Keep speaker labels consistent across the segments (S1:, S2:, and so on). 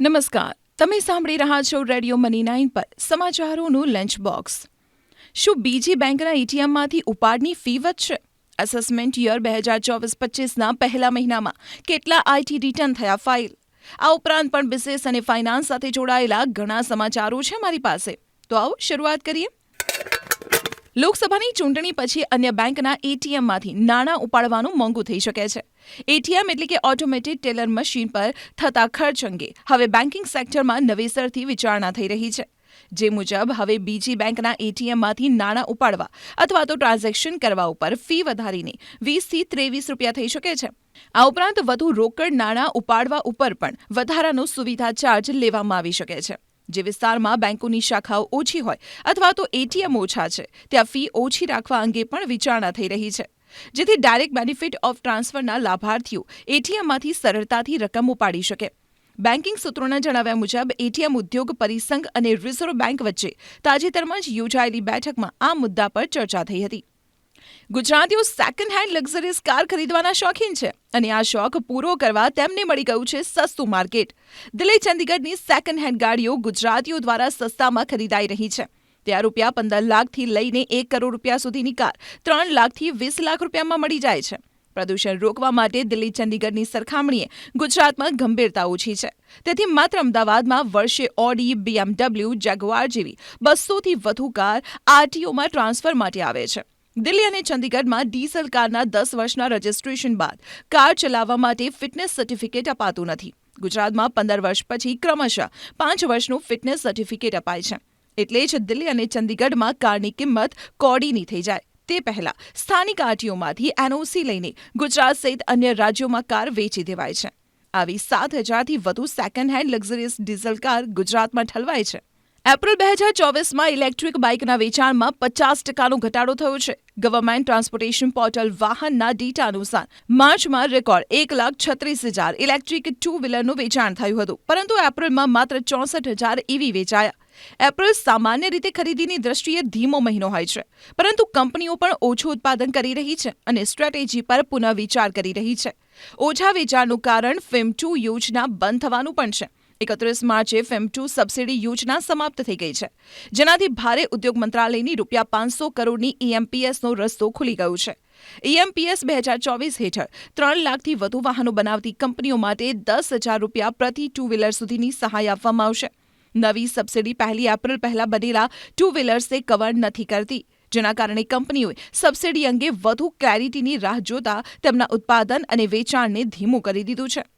S1: નમસ્કાર. તમે સાંભળી રહ્યા છો રેડિયો મની નાઇન પર સમાચારોનું લંચ બોક્સ શું બીજી બેંકના એટીએમમાંથી ઉપાડની ફી વધશે? એસેસમેન્ટ યર બે હજાર ચોવીસ પચીસના પહેલા મહિનામાં કેટલા આઈટી રિટર્ન થયા ફાઇલ આ ઉપરાંત પણ બિઝનેસ અને ફાઇનાન્સ સાથે જોડાયેલા ઘણા સમાચારો છે મારી પાસે. તો આવો શરૂઆત કરીએ. લોકસભાની ચૂંટણી પછી અન્ય બેંકના એટીએમમાંથી નાણાં ઉપાડવાનું મોંઘું થઈ શકે છે. એટીએમ એટલે કે ઓટોમેટેડ ટેલર મશીન પર થતા ખર્ચ અંગે હવે બેન્કિંગ સેક્ટરમાં નવેસરથી વિચારણા થઈ રહી છે. જે મુજબ હવે બીજી બેંકના એટીએમમાંથી નાણાં ઉપાડવા અથવા તો ટ્રાન્ઝેક્શન કરવા ઉપર ફી વધારીને વીસથી ત્રેવીસ રૂપિયા થઈ શકે છે. આ ઉપરાંત વધુ રોકડ નાણાં ઉપાડવા ઉપર પણ વધારાનો સુવિધા ચાર્જ લેવામાં આવી શકે છે. જે વિસ્તારમાં બેંકોની શાખાઓ ઓછી હોય અથવા તો એટીએમ ઓછા છે, ત્યાં ફી ઓછી રાખવા અંગે પણ વિચારણા થઈ રહી છે. જેથી ડાયરેક્ટ બેનિફિટ ઓફ ટ્રાન્સફરના લાભાર્થીઓ એટીએમમાંથી સરળતાથી રકમ ઉપાડી શકે. બેન્કિંગ સૂત્રોના જણાવ્યા મુજબ એટીએમ ઉદ્યોગ પરિસંઘ અને રિઝર્વ બેંક વચ્ચે તાજેતરમાં જ યોજાયેલી બેઠકમાં આ મુદ્દા પર ચર્ચા થઈ હતી. ગુજરાતીઓ સેકન્ડ હેન્ડ લક્ઝરીઝ કાર ખરીદવાના શોખીન છે અને આ શોખ પૂરો કરવા તેમને મળી ગયું છે સસ્તું માર્કેટ. દિલ્હી ચંદીગઢની સેકન્ડ હેન્ડ ગાડીઓ ગુજરાતીઓ દ્વારા સસ્તામાં ખરીદાઈ રહી છે. ત્યાં રૂપિયા પંદર લાખથી લઈને એક કરોડ રૂપિયા સુધીની કાર ત્રણ લાખથી વીસ લાખ રૂપિયામાં મળી જાય છે. પ્રદૂષણ રોકવા માટે દિલ્હી ચંદીગઢની સરખામણીએ ગુજરાતમાં ગંભીરતા ઓછી છે. તેથી માત્ર અમદાવાદમાં વર્ષે ઓડી બીએમડબલ્યુ જેગવાર જેવી બસોથી વધુ કાર આરટીઓમાં ટ્રાન્સફર માટે આવે છે. દિલ્હી અને ચંદીગઢમાં ડીઝલ કારના દસ વર્ષના રજિસ્ટ્રેશન બાદ કાર ચલાવવા માટે ફિટનેસ સર્ટિફિકેટ અપાતું નથી. ગુજરાતમાં પંદર વર્ષ પછી ક્રમશઃ પાંચ વર્ષનું ફિટનેસ સર્ટિફિકેટ અપાય છે. એટલે જ દિલ્હી અને ચંદીગઢમાં કારની કિંમત કોડીની થઈ જાય. તે પહેલા સ્થાનિક આરટીઓમાંથી એનઓસી લઈને ગુજરાત સહિત અન્ય રાજ્યોમાં કાર વેચી દેવાય છે. આવી સાત હજારથી વધુ second hand luxurious diesel car ગુજરાતમાં ઠલવાય છે. એપ્રિલ બે હજાર ચોવીસમાં ઇલેક્ટ્રિક બાઇકના વેચાણમાં પચાસ ટકાનો ઘટાડો થયો છે. ગવર્મેન્ટ ટ્રાન્સપોર્ટેશન પોર્ટલ વાહનના ડેટા અનુસાર માર્ચમાં રેકોર્ડ એક લાખ છત્રીસ હજાર ઇલેક્ટ્રિક ટુ વ્હીલરનું વેચાણ થયું હતું. પરંતુ એપ્રિલમાં માત્ર ચોસઠ હજાર ઇવી વેચાયા. એપ્રિલ સામાન્ય રીતે ખરીદીની દ્રષ્ટિએ ધીમો મહિનો હોય છે. પરંતુ કંપનીઓ પણ ઓછું ઉત્પાદન કરી રહી છે અને સ્ટ્રેટેજી પર પુનઃવિચાર કરી રહી છે. ઓછા વેચાણનું કારણ ફિમ ટુ યોજના બંધ થવાનું પણ છે. એકત્રીસ માર્ચે ફેમ ટુ સબસિડી યોજના સમાપ્ત થઈ ગઈ છે. જેનાથી ભારે ઉદ્યોગ મંત્રાલયની રૂપિયા પાંચસો કરોડની ઈએમપીએસનો રસ્તો ખુલી ગયો છે. ઈએમપીએસ બે હજાર ચોવીસ હેઠળ ત્રણ લાખથી વધુ વાહનો બનાવતી કંપનીઓ માટે દસ હજાર રૂપિયા પ્રતિ ટુ વ્હીલર સુધીની સહાય આપવામાં આવશે. નવી સબસિડી પહેલી એપ્રિલ પહેલા બનેલા ટુ વ્હીલર્સને કવર નથી કરતી, જેના કારણે કંપનીઓએ સબસિડી અંગે વધુ ક્લેરિટીની રાહ જોતા તેમના ઉત્પાદન અને વેચાણને ધીમું કરી દીધું છે.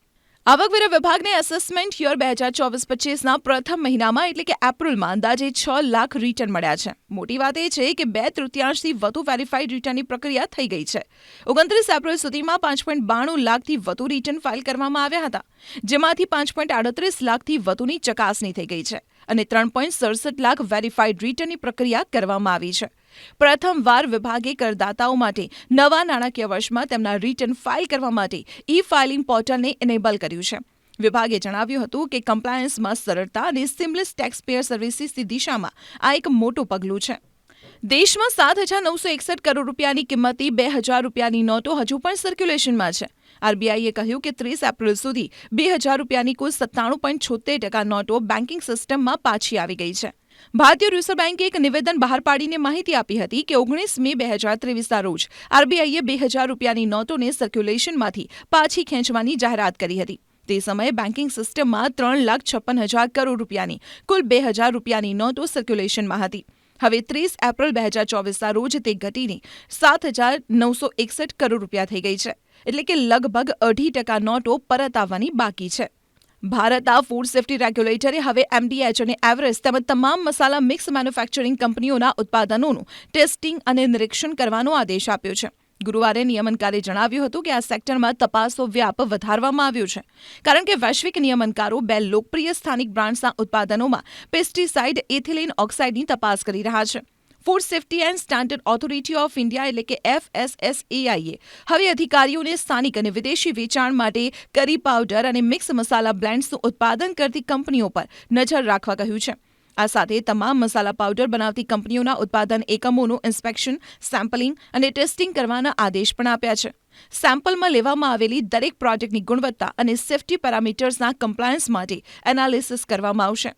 S1: આવકવેરા વિભાગને એસેસમેન્ટ યર બે હજાર ચોવીસ પચીસના પ્રથમ મહિનામાં એટલે કે એપ્રિલમાં અંદાજે છ લાખ રિટર્ન મળ્યા છે. મોટી વાત એ છે કે બે તૃતીયાંશથી વધુ વેરીફાઈડ રિટર્નની પ્રક્રિયા થઈ ગઈ છે. ઓગણત્રીસ એપ્રિલ સુધીમાં પાંચ પોઈન્ટ બાણું લાખથી વધુ રિટર્ન ફાઇલ કરવામાં આવ્યા હતા, જેમાંથી પાંચ પોઈન્ટ આડત્રીસ લાખથી વધુની ચકાસણી થઈ ગઈ છે અને ત્રણ પોઈન્ટ સડસઠ લાખ વેરીફાઈડ રિટર્નની પ્રક્રિયા કરવામાં આવી છે. પ્રથમવાર વિભાગે કરદાતાઓ માટે નવા નાણાકીય વર્ષમાં તેમના રિટર્ન ફાઇલ કરવા માટે ઈ ફાઇલિંગ પોર્ટલને એનેબલ કર્યું છે. વિભાગે જણાવ્યું હતું કે કમ્પ્લાયન્સમાં સરળતા અને સિમલેસ ટેક્સપેયર સર્વિસીસની દિશામાં આ એક મોટું પગલું છે. દેશમાં સાત હજાર નવસો એકસઠ કરોડ રૂપિયાની કિંમતી બે હજાર રૂપિયાની નોટો હજુ પણ સર્ક્યુલેશનમાં છે. આરબીઆઈએ કહ્યું કે ત્રીસ એપ્રિલ સુધી બે હજાર રૂપિયાની કુલ સત્તાણું પોઈન્ટ છોતેર ટકા નોટો બેન્કિંગ સિસ્ટમમાં પાછી આવી ગઈ છે. ભારતીય રિઝર્વ બેન્કે એક નિવેદન બહાર પાડીને માહિતી આપી હતી કે ઓગણીસ મે બે હજાર ત્રેવીસના રોજ આરબીઆઈએ બે હજાર રૂપિયાની નોટોને સર્ક્યુલેશનમાંથી પાછી ખેંચવાની જાહેરાત કરી હતી. તે સમયે બેન્કિંગ સિસ્ટમમાં ત્રણ લાખ છપ્પન હજાર કરોડ રૂપિયાની, કુલ બે હજાર રૂપિયાની નોટો સર્ક્યુલેશનમાં હતી. હવે ત્રીસ એપ્રિલ બે હજાર ચોવીસના રોજ તે ઘટીને સાત હજાર નવસો એકસઠ કરોડ રૂપિયા થઈ ગઈ છે. એટલે કે લગભગ અઢી ટકા નોટો પરત આવવાની બાકી છે. ભારતના ફૂડ સેફ્ટી રેગ્યુલેટરે હવે એમડીએચ અને એવરેસ્ટ તેમજ તમામ મસાલા મિક્સ મેન્યુફેક્ચરિંગ કંપનીઓના ઉત્પાદનોનું ટેસ્ટિંગ અને નિરીક્ષણ કરવાનો આદેશ આપ્યો છે. ગુરુવારે નિયમનકારે જણાવ્યું હતું કે આ સેક્ટરમાં તપાસનો વ્યાપ વધારવામાં આવ્યો છે. કારણ કે વૈશ્વિક નિયમનકારો બે લોકપ્રિય સ્થાનિક બ્રાન્ડ્સના ઉત્પાદનોમાં પેસ્ટિસાઇડ એથિલિન ઓક્સાઇડની તપાસ કરી રહ્યા છે. Food safety and standard authority of India એટલે કે એફએસએસએઆઈએ હવે અધિકારીઓને સ્થાનિક અને વિદેશી વેચાણ માટે કરી પાવડર અને મિક્સ મસાલા બ્લેન્ડ્સનું ઉત્પાદન કરતી કંપનીઓ પર નજર રાખવા કહ્યું છે. આ સાથે તમામ મસાલા પાવડર બનાવતી કંપનીઓના ઉત્પાદન એકમોનું ઇન્સ્પેક્શન સેમ્પલિંગ અને ટેસ્ટિંગ કરવાના આદેશ પણ આપ્યા છે. સેમ્પલમાં લેવામાં આવેલી દરેક પ્રોજેક્ટની ગુણવત્તા અને સેફ્ટી પેરામીટર્સના કમ્પ્લાયન્સ માટે એનાલિસિસ કરવામાં આવશે.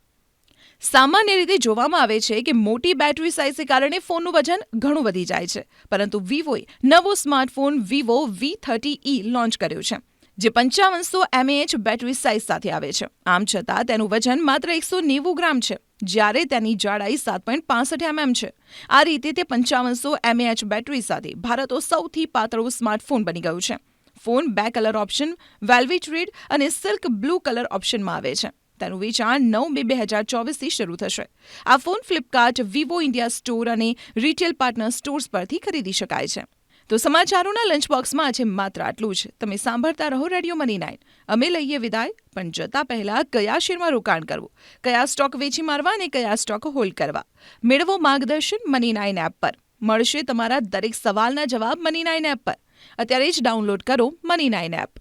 S1: સામાન્ય રીતે જોવામાં આવે છે કે મોટી બેટરી સાઇઝને કારણે ફોનનું વજન ઘણું વધી જાય છે. પરંતુ વિવોએ નવો smartphone Vivo V thirty E launch કર્યો છે, જે પંચાવનસો એમએએચ બેટરી સાઇઝ સાથે આવે છે. આમ છતાં તેનું વજન માત્ર એકસો નેવું ગ્રામ છે, જ્યારે તેની જાડાઈ સાત પોઈન્ટ પાસઠ એમએમ છે. આ રીતે તે પંચાવનસો એમએએચ બેટરી સાથે ભારતનો સૌથી પાતળો સ્માર્ટફોન બની ગયું છે. ફોન બે કલર ઓપ્શન વેલ્વેટ રેડ અને સિલ્ક બ્લુ કલર ઓપ્શનમાં આવે છે. તેનું વેચાણ નવ મે બે હજાર ચોવીસથી શરૂ થશે. આ phone Flipkart Vivo India store અને રિટેલ પાર્ટનર સ્ટોર્સ પરથી ખરીદી શકાય છે. તો સમાચારોના લંચ બોક્સમાં આજે માત્ર આટલું જ. તમે સાંભળતા રહો રેડિયો મની નાઇન અમે લઈએ વિદાય, પણ જતા પહેલા કયા શેરમાં રોકાણ કરવું? કયા સ્ટોક વેચી મારવા અને કયા સ્ટોક હોલ્ડ કરવા? મેળવો માર્ગદર્શન મની નાઇન એપ પર. મળશે તમારા દરેક સવાલના જવાબ મની નાઇન એપ પર. અત્યારે જ ડાઉનલોડ કરો મની નાઇન એપ.